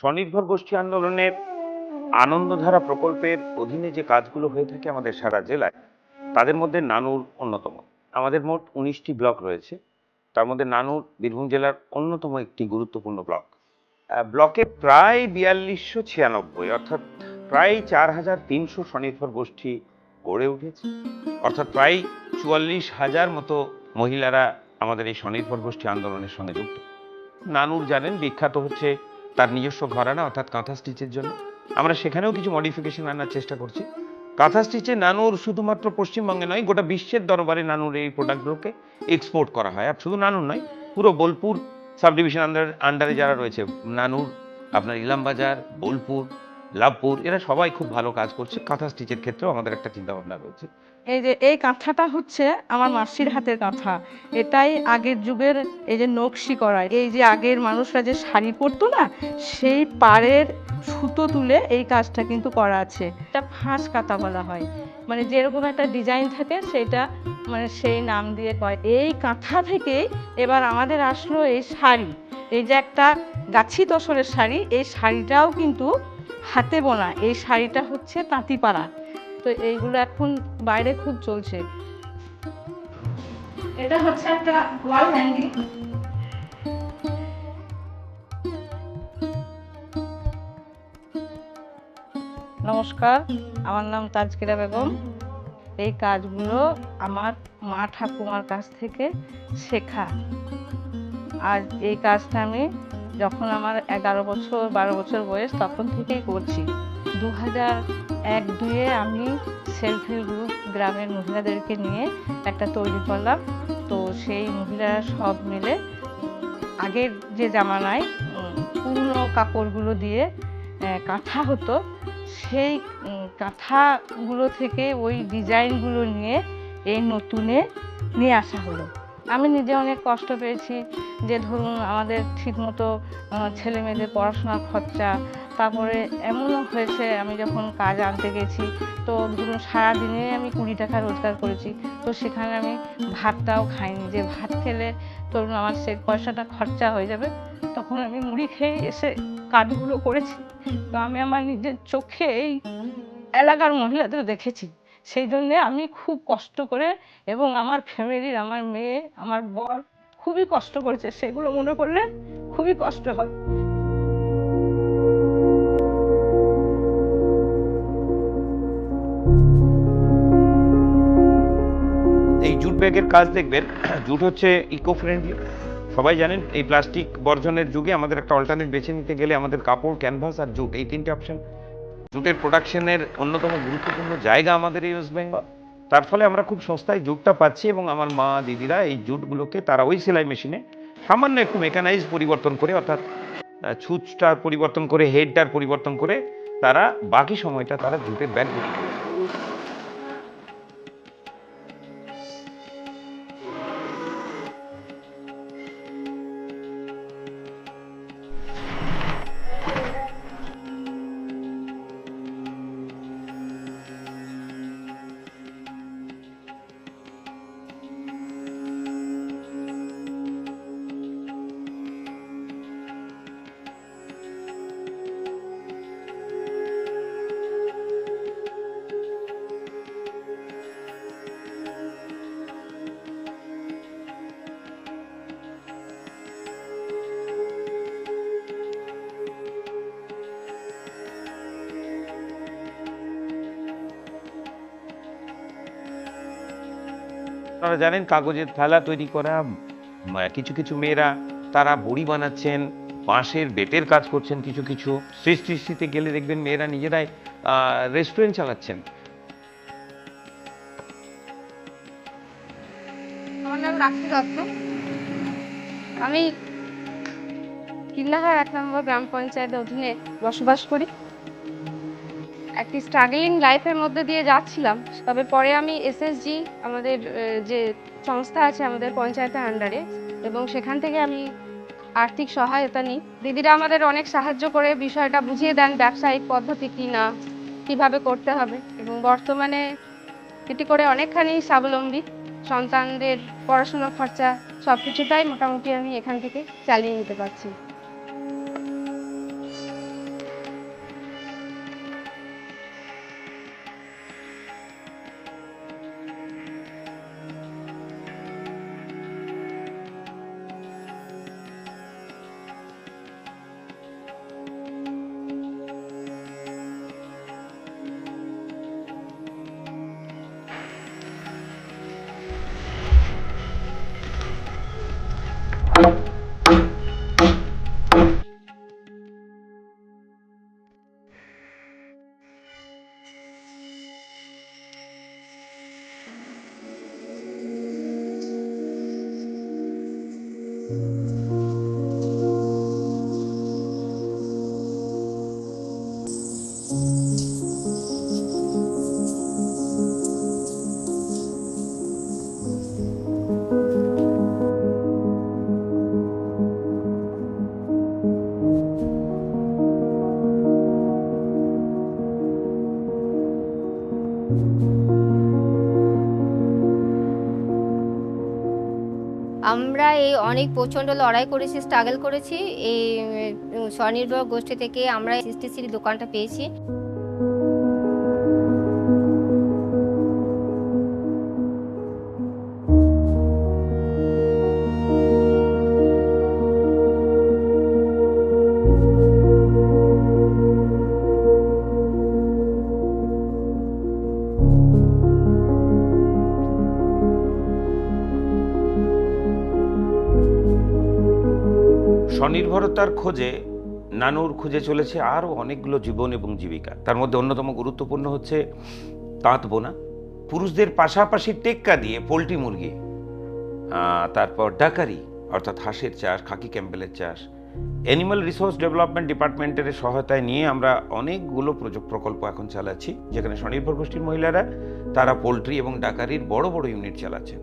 স্বনির্ভর গোষ্ঠী আন্দোলনের আনন্দধারা প্রকল্পের অধীনে যে কাজগুলো হয়ে থাকে আমাদের সারা জেলায়, তাদের মধ্যে নানুর অন্যতম। আমাদের মোট উনিশটি ব্লক রয়েছে। তার মধ্যে নানুর বীরভূম জেলার অন্যতম একটি গুরুত্বপূর্ণ ব্লক। ব্লকে প্রায় বিয়াল্লিশশো ছিয়ানব্বই, অর্থাৎ প্রায় চার হাজার তিনশো স্বনির্ভর গোষ্ঠী গড়ে উঠেছে। অর্থাৎ প্রায় চুয়াল্লিশ হাজার মতো মহিলারা আমাদের এই স্বনির্ভর গোষ্ঠী আন্দোলনের সঙ্গে যুক্ত। নানুর জানেন, বিখ্যাত হচ্ছে তার নিজস্ব ঘরানা, অর্থাৎ কাঁথা স্টিচের জন্য। আমরা সেখানেও কিছু মডিফিকেশন আনার চেষ্টা করছি। কাঁথা স্টিচে নানুর শুধুমাত্র পশ্চিমবঙ্গে নয়, গোটা বিশ্বের দরবারে নানুর এই প্রোডাক্টগুলোকে এক্সপোর্ট করা হয়। আর শুধু নানুর নয়, পুরো বোলপুর সাব ডিভিশন আন্ডার আন্ডারে যারা রয়েছে, নানুর, আপনার ইলামবাজার, বোলপুর, লাভপুর, এরা সবাই খুব ভালো কাজ করছে। কাঁথা স্টিচের ক্ষেত্রেও আমাদের একটা চিন্তাভাবনা রয়েছে। এই যে এই কাঁথাটা হচ্ছে আমার মাসির হাতের কাঁথা। এটাই আগের যুগের এই যে নকশি করা। এই যে আগের মানুষরা যে শাড়ি পরতো না সেই পাড়ের সুতো তুলে এই কাজটা কিন্তু করা আছে। এটা ফাঁস কাঁথা বলা হয়। মানে যেরকম একটা ডিজাইন থাকে সেটা মানে সেই নাম দিয়ে কয়। এই কাঁথা থেকেই এবার আমাদের আসলো এই শাড়ি। এই যে একটা গাছি তসরের শাড়ি এই শাড়িটাও কিন্তু হাতে বোনা। এই শাড়িটা হচ্ছে তাঁতিপাড়া। তো এইগুলো এখন বাইরে খুব চলছে। এটা হচ্ছে একটা ওয়াল হ্যাঙ্গিং নমস্কার আমার নাম তাজকিরা বেগম। এই কাজগুলো আমার মা ঠাকুমার কাছ থেকে শেখা। আর এই কাজটা আমি যখন আমার এগারো বছর বারো বছর বয়স তখন থেকেই করছি। দু হাজার এক দুয়ে আমি সেলফ হেল্প গ্রুপ গ্রামের মহিলাদেরকে নিয়ে একটা তৈরি করলাম। তো সেই মহিলারা সব মিলে আগের যে জামানায় পুরনো কাপড়গুলো দিয়ে কাঁথা হতো সেই কাঁথাগুলো থেকে ওই ডিজাইনগুলো নিয়ে এই নতুনে নিয়ে আসা হলো। আমি নিজে অনেক কষ্ট পেয়েছি যে ধরুন আমাদের ঠিকমতো আহ, ছেলে মেয়েদের পড়াশোনার খরচা তারপরে এমনও হয়েছে, আমি যখন কাজ আনতে গেছি, তো ধরুন সারাদিনে আমি কুড়ি টাকা রোজগার করেছি, তো সেখানে আমি ভাতটাও খাইনি। যে ভাত খেলে ধরুন আমার সে পয়সাটা খরচা হয়ে যাবে, তখন আমি মুড়ি খেয়ে এসে কাজগুলো করেছি। তো আমি আমার নিজের চোখে এই এলাকার মহিলাদের দেখেছি। সেই জন্যে আমি খুব কষ্ট করে এবং আমার ফ্যামিলির, আমার মেয়ে, আমার বর খুবই কষ্ট করেছে। সেগুলো মনে করলে খুবই কষ্ট হয়। ব্যাগের কাজ দেখবেন। জুট হচ্ছে ইকো ফ্রেন্ডলি সবাই জানেন, এই প্লাস্টিক বর্জনের যুগে আমাদের একটা অল্টারনেট বেছে নিতে গেলে আমাদের কাপড় ক্যানভাস আর জুট, এই তিনটে অপশন জুটের প্রোডাকশনের অন্যতম গুরুত্বপূর্ণ জায়গা আমাদের এই ওয়েস্ট বেঙ্গল তার ফলে আমরা খুব সস্তায় জুটটা পাচ্ছি এবং আমার মা, দিদিরা এই জুটগুলোকে তারা ওই সেলাই মেশিনে সামান্য একটু মেকানাইজ পরিবর্তন করে, অর্থাৎ ছুঁচটার পরিবর্তন করে হেডটার পরিবর্তন করে তারা বাকি সময়টা তারা জুটের ব্যাগ করে। আপনারা জানেন কাগজের থালা তৈরি করা কিছু কিছু মেয়েরা তারা বড়ি বানাচ্ছেন, বাঁশের বেতের কাজ করছেন কিছু কিছু। সৃষ্টিতে গেলে দেখবেন মেয়েরা নিজেরাই রেস্টুরেন্ট চালাচ্ছেন। আমি কিল্লাহার এক নম্বর গ্রাম পঞ্চায়েতের অধীনে বসবাস করি। একটি স্ট্রাগলিং লাইফের মধ্যে দিয়ে যাচ্ছিলাম। তবে পরে আমি এসএসজি আমাদের যে সংস্থা আছে আমাদের পঞ্চায়েতের আন্ডারে এবং সেখান থেকে আমি আর্থিক সহায়তা নিই। দিদিরা আমাদের অনেক সাহায্য করে বিষয়টা বুঝিয়ে দেন, ব্যবসায়িক পদ্ধতি কি না কীভাবে করতে হবে এবং বর্তমানে এটি করে অনেকখানি স্বাবলম্বী। সন্তানদের পড়াশোনার খরচা সব কিছুটাই মোটামুটি আমি এখান থেকে চালিয়ে নিতে পারছি। অনেক প্রচণ্ড লড়াই করেছি স্ট্রাগল করেছি। এই স্বনির্ভর গোষ্ঠী থেকে আমরা এসটিসির দোকানটা পেয়েছি। স্বনির্ভরতার খোঁজে নানুর খুঁজে চলেছে আরও অনেকগুলো জীবন এবং জীবিকা। তার মধ্যে অন্যতম গুরুত্বপূর্ণ হচ্ছে তাঁত বোনা। পুরুষদের পাশাপাশি টেক্কা দিয়ে পোলট্রি মুরগি তারপর ডাকারি, অর্থাৎ হাঁসের চাষ, খাকি ক্যাম্পেলের চাষ। অ্যানিমাল রিসোর্স ডেভেলপমেন্ট ডিপার্টমেন্টের সহায়তায় নিয়ে আমরা অনেকগুলো প্রকল্প এখন চালাচ্ছি, যেখানে স্বনির্ভর গোষ্ঠীর মহিলারা, তারা পোলট্রি এবং ডাকারির বড় বড় ইউনিট চালাচ্ছেন।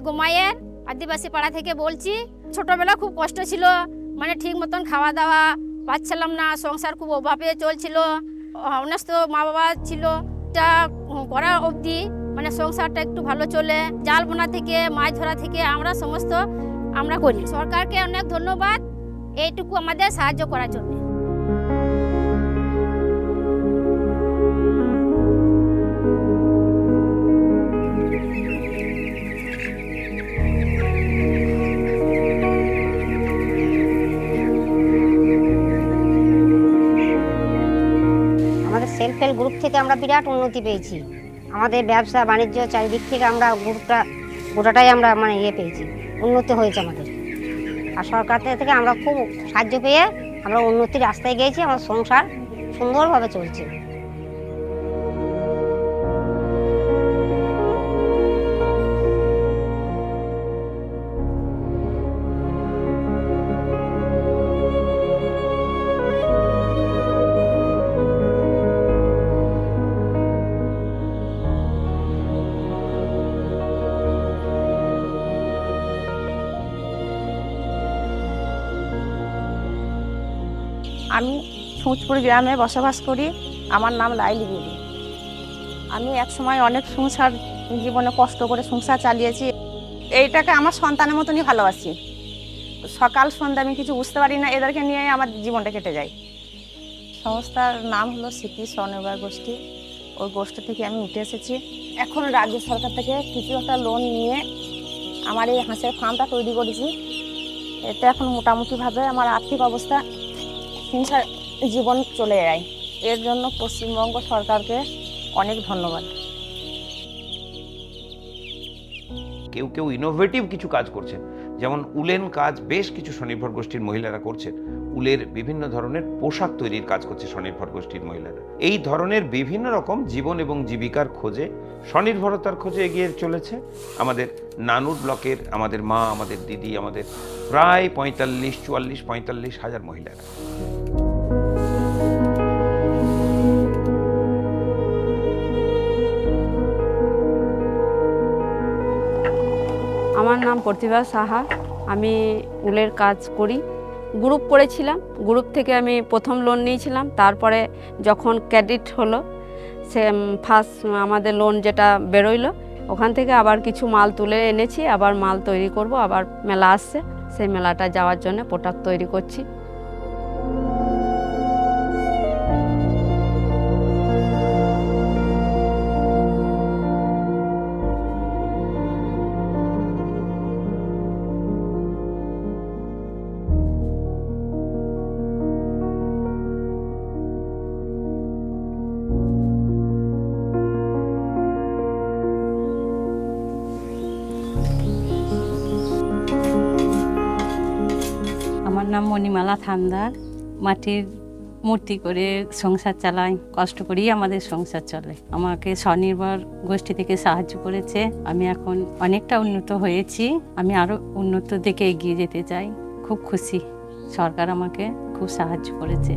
আমি গোমাইয়ের আদিবাসী পাড়া থেকে বলছি ছোটবেলা খুব কষ্ট ছিল মানে ঠিক মতন খাওয়া দাওয়া পাচ্ছিলাম না, সংসার খুব অভাবে চলছিল। অনেস্ত মা বাবা ছিল, তা করা অবধি মানে সংসারটা একটু ভালো চলে। জাল বোনা থেকে, মাছ ধরা থেকে আমরা সমস্ত আমরা করি। সরকারকে অনেক ধন্যবাদ, এইটুকু আমাদের সাহায্য করার জন্য। আমাদের গ্রুপ থেকে আমরা বিরাট উন্নতি পেয়েছি। আমাদের ব্যবসা, বাণিজ্য চারিদিক থেকে আমরা গ্রুপটা গোটাটাই আমরা মানে ইয়ে পেয়েছি। উন্নতি হয়েছে আমাদের। আর সরকার থেকে আমরা খুব সাহায্য পেয়ে আমরা উন্নতির রাস্তায় গিয়েছি। আমার সংসার সুন্দরভাবে চলছে। আমি সুঁচপুর গ্রামে বসবাস করি, আমার নাম লাইলি বিবি আমি এক সময় অনেক সংসার, জীবনে কষ্ট করে সংসার চালিয়েছি। এইটাকে আমার সন্তানের মতনই ভালোবাসি। সকাল, সন্ধ্যা আমি কিছু বুঝতে পারি না, এদেরকে নিয়ে আমার জীবনটা কেটে যায়। সংস্থার নাম হলো স্মৃতি স্বনির্ভর গোষ্ঠী। ওই গোষ্ঠী থেকে আমি উঠে এসেছি। এখন রাজ্য সরকার থেকে কিছু একটা লোন নিয়ে আমার এই হাঁসের ফার্মটা তৈরি করেছি। এতে এখন মোটামুটিভাবে আমার আর্থিক অবস্থা সংসার জীবন চলে যায় এর জন্য পশ্চিমবঙ্গ সরকারকে অনেক ধন্যবাদ। কেউ কেউ ইনোভেটিভ কিছু কাজ করছেন। যেমন উলেন কাজ বেশ কিছু স্বনির্ভর গোষ্ঠীর মহিলারা করছেন। উলের বিভিন্ন ধরনের পোশাক তৈরির কাজ করছে স্বনির্ভর গোষ্ঠীর মহিলারা। এই ধরনের বিভিন্ন রকম জীবন এবং জীবিকার খোঁজে, স্বনির্ভরতার খোঁজে এগিয়ে চলেছে আমাদের নানুর ব্লকের আমাদের মা, আমাদের দিদি, আমাদের প্রায় পঁয়তাল্লিশ, চুয়াল্লিশ, পঁয়তাল্লিশ হাজার মহিলারা। নাম প্রতিভা সাহা। আমি উলের কাজ করি। গ্রুপ পড়েছিলাম গ্রুপ থেকে আমি প্রথম লোন নিয়েছিলাম। তারপরে যখন ক্রেডিট হলো সে ফার্স্ট আমাদের লোন যেটা বেরোইলো, ওখান থেকে আবার কিছু মাল তুলে এনেছি। আবার মাল তৈরি করব, আবার মেলা আসছে। সেই মেলাটা যাওয়ার জন্য প্রোডাক্ট তৈরি করছি। নাম মণিমালা থান্দার মাটির মূর্তি করে সংসার চালাই, কষ্ট করেই আমাদের সংসার চলে। আমাকে স্বনির্ভর গোষ্ঠী থেকে সাহায্য করেছে। আমি এখন অনেকটা উন্নত হয়েছি। আমি আরও উন্নত দিকে এগিয়ে যেতে চাই। খুব খুশি। সরকার আমাকে খুব সাহায্য করেছে।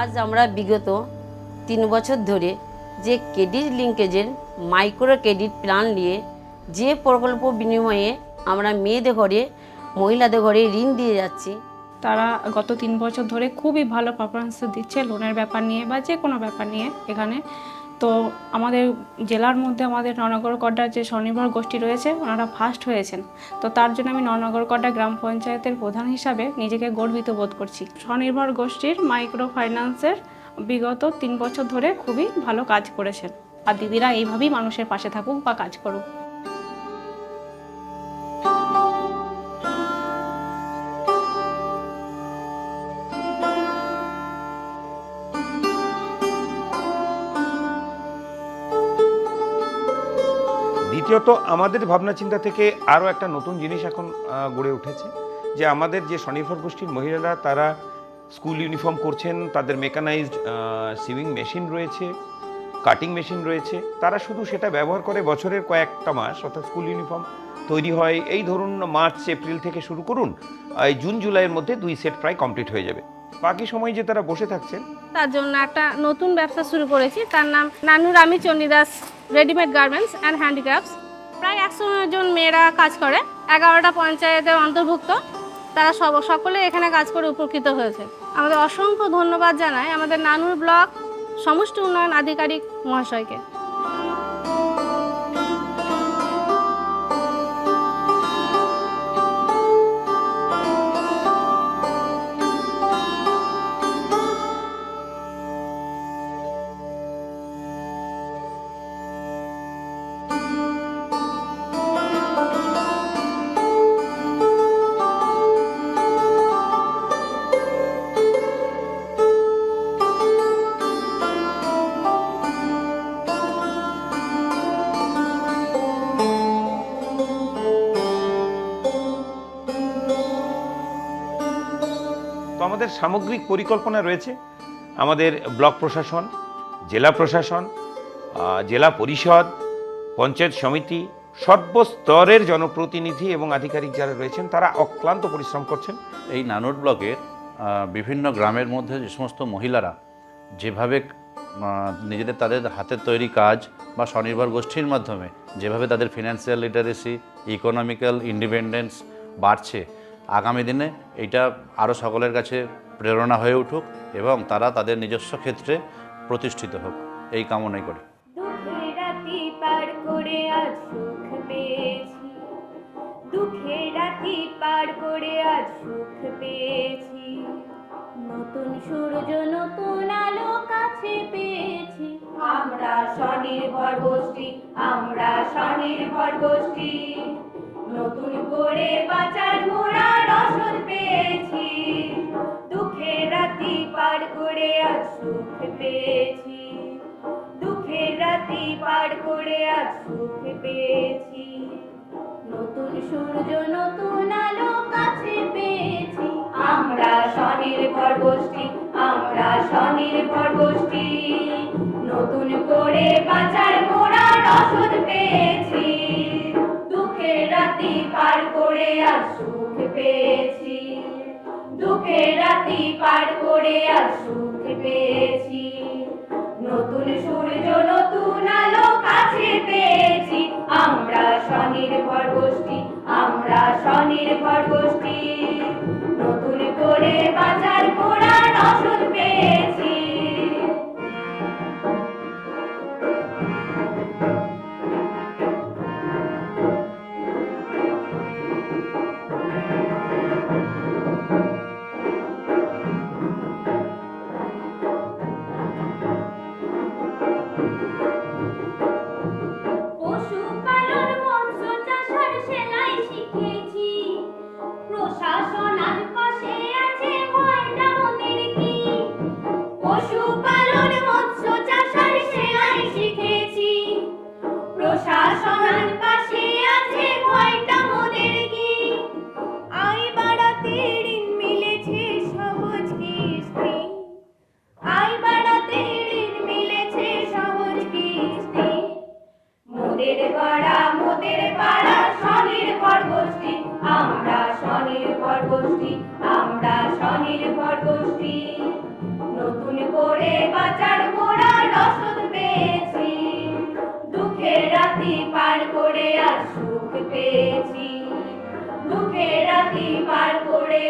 আজ আমরা বিগত তিন বছর ধরে যে ক্রেডিট লিঙ্কেজের মাইক্রো ক্রেডিট প্ল্যান নিয়ে যে প্রকল্প বিনিময়ে আমরা মেয়েদের ঘরে, মহিলাদের ঘরে ঋণ দিয়ে যাচ্ছি, তারা গত তিন বছর ধরে খুবই ভালো পারফরমেন্স দিচ্ছে লোনের ব্যাপার নিয়ে বা যে কোনো ব্যাপার নিয়ে এখানে। তো আমাদের জেলার মধ্যে আমাদের ননগর কড্ডার যে স্বনির্ভর গোষ্ঠী রয়েছে, ওনারা ফার্স্ট হয়েছেন। তো তার জন্য আমি ননগর কড্ডা গ্রাম পঞ্চায়েতের প্রধান হিসাবে নিজেকে গর্বিত বোধ করছি। স্বনির্ভর গোষ্ঠীর মাইক্রো ফাইন্যান্সের বিগত তিন বছর ধরে খুবই ভালো কাজ করেছেন। আর দিদিরা এইভাবেই মানুষের পাশে থাকুক বা কাজ করুক। দ্বিতীয়ত, আমাদের ভাবনা চিন্তা থেকে আরও একটা নতুন জিনিস এখন গড়ে উঠেছে, যে আমাদের যে স্বনির্ভর গোষ্ঠীর মহিলারা, তারা স্কুল ইউনিফর্ম করছেন, তাদের মেকানাইজড সিভিং মেশিন রয়েছে, কাটিং মেশিন রয়েছে, তারা শুধু সেটা ব্যবহার করে বছরের কয়েকটা মাস, অর্থাৎ স্কুল ইউনিফর্ম তৈরি হয়। এই ধরুন, মার্চ, এপ্রিল থেকে শুরু করুন এই জুন, জুলাইয়ের মধ্যে দুই সেট প্রায় কমপ্লিট হয়ে যাবে। বাকি সময় যে তারা বসে থাকছেন তার জন্য একটা নতুন ব্যবসা শুরু করেছি। তার নাম Nanu Rami Chandidas readymade garments and handicrafts প্রায় একশো জন মেয়েরা কাজ করে, এগারোটা পঞ্চায়েতের অন্তর্ভুক্ত। তারা সব সকলে এখানে কাজ করে উপকৃত হয়েছে। আমাদের অসংখ্য ধন্যবাদ জানায় আমাদের নানুর ব্লক সমষ্টি উন্নয়ন আধিকারিক মহাশয়কে। তো আমাদের সামগ্রিক পরিকল্পনা রয়েছে। আমাদের ব্লক প্রশাসন, জেলা প্রশাসন জেলা পরিষদ, পঞ্চায়েত সমিতি, সর্বস্তরের জনপ্রতিনিধি এবং আধিকারিক যারা রয়েছেন, তারা অক্লান্ত পরিশ্রম করছেন। এই নানুর ব্লকের বিভিন্ন গ্রামের মধ্যে যে সমস্ত মহিলারা যেভাবে নিজেদের তাদের হাতের তৈরি কাজ বা স্বনির্ভর গোষ্ঠীর মাধ্যমে যেভাবে তাদের ফিনান্সিয়াল লিটারেসি ইকোনমিক্যাল ইন্ডিপেন্ডেন্স বাড়ছে আগামী দিনে এইটা আরও সকলের কাছে প্রেরণা হয়ে উঠুক এবং তারা তাদের নিজস্ব ক্ষেত্রে প্রতিষ্ঠিত হোক। এই কামনাই করি। করে পার করে আজ সুখ পেয়েছি। নতুন সূর্য, নতুন আলো কাছে পেয়েছি। আমরা স্বনির্ভর গোষ্ঠী, আমরা স্বনির্ভর গোষ্ঠী। নতুন করে বাঁচার মোরা রসদ পেয়েছি। দুঃখের রাতি পার করে আজ সুখ পেয়েছি। দুঃখের রাতি পার করে আজ সুখ পেয়েছি। নতুন সূর্য, নতুন আলো কাছে পেয়েছি। আমরা স্বনির্ভর গোষ্ঠী, আমরা স্বনির্ভর গোষ্ঠী। নতুন করে বাঁচার মোরা রসদ পেয়েছি। রাতি পার করে আর সুখ পেয়েছি। দুঃখের রাতি পার করে আর সুখ পেয়েছি। নতুন সূর্য, নতুন আলো কাছে পেয়েছি। আমরা স্বনির্ভর গোষ্ঠী, আমরা স্বনির্ভর গোষ্ঠী। নতুন করে বাজার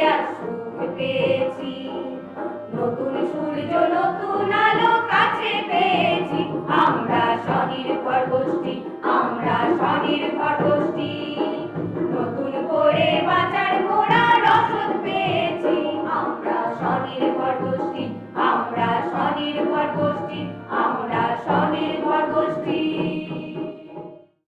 পেয়েছি দুঃখের